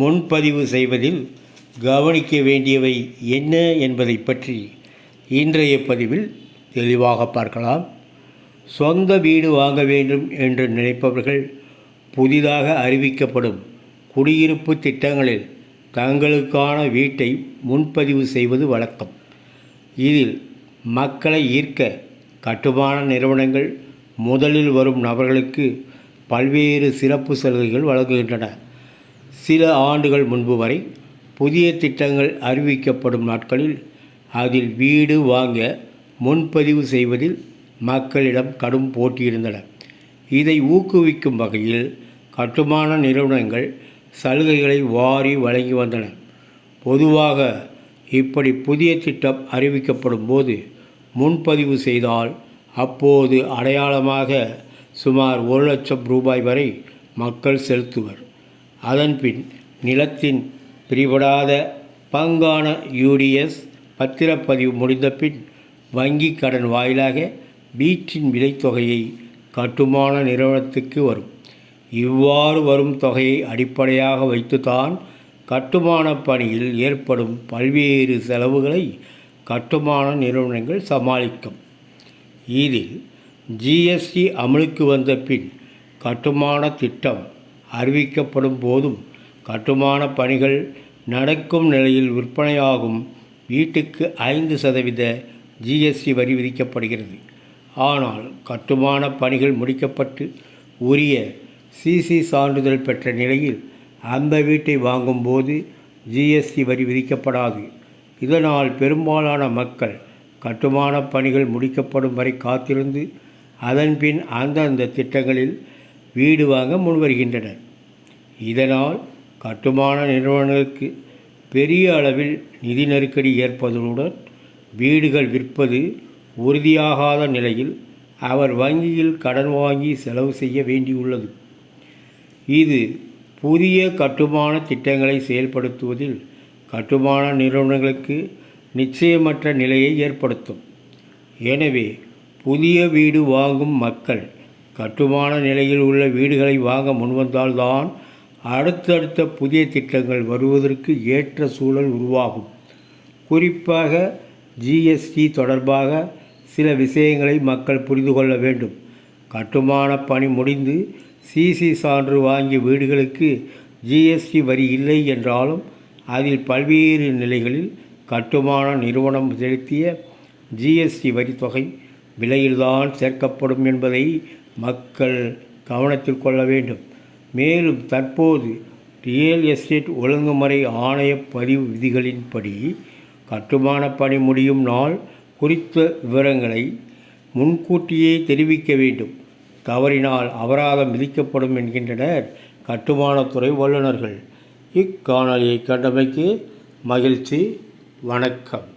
முன்பதிவு செய்வதில் கவனிக்க வேண்டியவை என்ன என்பதை பற்றி இன்றைய பதிவில் தெளிவாக பார்க்கலாம். சொந்த வீடு வாங்க வேண்டும் என்று நினைப்பவர்கள் புதிதாக அறிவிக்கப்படும் குடியிருப்பு திட்டங்களில் தங்களுக்கான வீட்டை முன்பதிவு செய்வது வழக்கம். இதில் மக்களை ஈர்க்க கட்டுமான நிறுவனங்கள் முதலில் வரும் நபர்களுக்கு பல்வேறு சிறப்பு சலுகைகள் வழங்குகின்றன. சில ஆண்டுகள் முன்பு வரை புதிய திட்டங்கள் அறிவிக்கப்படும் நாட்களில் அதில் வீடு வாங்க முன்பதிவு செய்வதில் மக்களிடம் கடும் போட்டி இருந்தன இதை ஊக்குவிக்கும் வகையில் கட்டுமான நிறுவனங்கள் சலுகைகளை வாரி வழங்கி வந்தன. பொதுவாக இப்படி புதிய திட்டம் அறிவிக்கப்படும் போது முன்பதிவு செய்தால் அப்போது அடையாளமாக சுமார் ஒரு லட்சம் ரூபாய் வரை மக்கள் செலுத்துவர். அதன்பின் நிலத்தின் பிரிபடாத பங்கான யூடிஎஸ் பத்திரப்பதிவு முடிந்தபின் வங்கி கடன் வாயிலாக வீட்டின் விலைத்தொகையை கட்டுமான நிறுவனத்துக்கு வரும். இவ்வாறு வரும் தொகையை அடிப்படையாக வைத்துதான் கட்டுமான பணியில் ஏற்படும் பல்வேறு செலவுகளை கட்டுமான நிறுவனங்கள் சமாளிக்கும். இதில் ஜிஎஸ்டி அமலுக்கு வந்த பின் கட்டுமான திட்டம் அறிவிக்கப்படும் போதும் கட்டுமான பணிகள் நடக்கும் நிலையில் விற்பனையாகும். வீட்டுக்கு ஐந்து சதவீத ஜிஎஸ்டி வரி விதிக்கப்படுகிறது. ஆனால் கட்டுமான பணிகள் முடிக்கப்பட்டு உரிய சிசி சான்றிதழ் பெற்ற நிலையில் அந்த வீட்டை வாங்கும்போது ஜிஎஸ்டி வரி விதிக்கப்படாது. இதனால் பெரும்பாலான மக்கள் கட்டுமான பணிகள் முடிக்கப்படும் வரை காத்திருந்து அதன்பின் அந்தந்த திட்டங்களில் வீடு வாங்க முன்வருகின்றனர். இதனால் கட்டுமான நிறுவனங்களுக்கு பெரிய அளவில் நிதி நெருக்கடி ஏற்பதுடன் வீடுகள் விற்பது உறுதியாகாத நிலையில் அவர் வங்கியில் கடன் வாங்கி செலவு செய்ய வேண்டியுள்ளது. இது புதிய கட்டுமான திட்டங்களை செயல்படுத்துவதில் கட்டுமான நிறுவனங்களுக்கு நிச்சயமற்ற நிலையை ஏற்படுத்தும். எனவே புதிய வீடு வாங்கும் மக்கள் கட்டுமான நிலையில் உள்ள வீடுகளை வாங்க முன்வந்தால்தான் அடுத்தடுத்த புதிய திட்டங்கள் வருவதற்கு ஏற்ற சூழல் உருவாகும். குறிப்பாக ஜிஎஸ்டி தொடர்பாக சில விஷயங்களை மக்கள் புரிந்து கொள்ள வேண்டும். கட்டுமான பணி முடிந்து சிசி சான்று வாங்கிய வீடுகளுக்கு ஜிஎஸ்டி வரி இல்லை என்றாலும் அதில் பல்வேறு நிலைகளில் கட்டுமான நிறுவனம் செலுத்திய ஜிஎஸ்டி வரி தொகை விலையில்தான் சேர்க்கப்படும் என்பதை மக்கள் கவனத்தில் கொள்ள வேண்டும். மேலும் தற்போது ரியல் எஸ்டேட் ஒழுங்குமுறை ஆணைய பதிவு விதிகளின்படி கட்டுமான பணி முடியும் நாள் குறித்த விவரங்களை முன்கூட்டியே தெரிவிக்க வேண்டும். தவறினால் அபராதம் விதிக்கப்படும் என்கின்றனர் கட்டுமானத்துறை வல்லுநர்கள். இக்காணொலியை கண்டமைக்கு மகிழ்ச்சி. வணக்கம்.